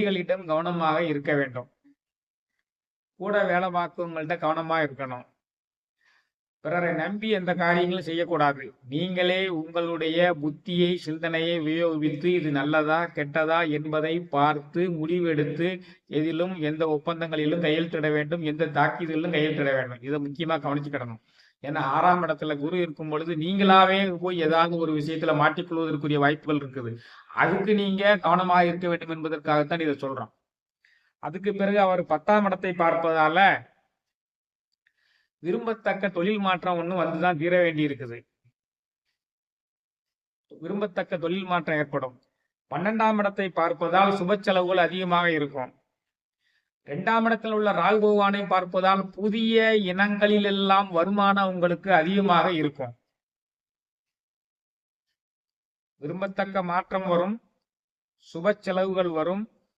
எதிரிகளிடம் கவனமாக இருக்க வேண்டும். கூட வேலை பார்க்கவங்கள்ட்ட கவனமா இருக்கணும். பிறரை நம்பி எந்த காரியங்களும் செய்யக்கூடாது. நீங்களே உங்களுடைய புத்தியை சிந்தனையை உபயோகித்து இது நல்லதா கெட்டதா என்பதை பார்த்து முடிவெடுத்து எதிலும் எந்த ஒப்பந்தங்களிலும் கையெழுத்திட வேண்டும். எந்த தாக்கீதுகளிலும் கையெழுத்திட வேண்டும். இதை முக்கியமா கவனிச்சுக்கிடணும் ஏன்னா ஆறாம் இடத்துல குரு இருக்கும் பொழுது நீங்களாவே போய் ஏதாவது ஒரு விஷயத்துல மாட்டிக்கொள்வதற்குரிய வாய்ப்புகள் இருக்குது. அதுக்கு நீங்க கவனமாக இருக்க வேண்டும் என்பதற்காகத்தான் இதை சொல்றோம். அதுக்கு பிறகு அவர் பத்தாம் இடத்தை பார்ப்பதால விரும்பத்தக்க தொழில் மாற்றம் ஒண்ணு வந்துதான் தீர வேண்டி இருக்குது விரும்பத்தக்க தொழில் மாற்றம் ஏற்படும். பன்னெண்டாம் இடத்தை பார்ப்பதால் சுப செலவுகள் அதிகமாக இருக்கும். இரண்டாம் இடத்தில் உள்ள ராகு பகவானை பார்ப்பதால் புதிய இனங்களிலெல்லாம் வருமானம் உங்களுக்கு அதிகமாக இருக்கும். விரும்பத்தக்க மாற்றம் வரும். சுப செலவுகள் வரும்.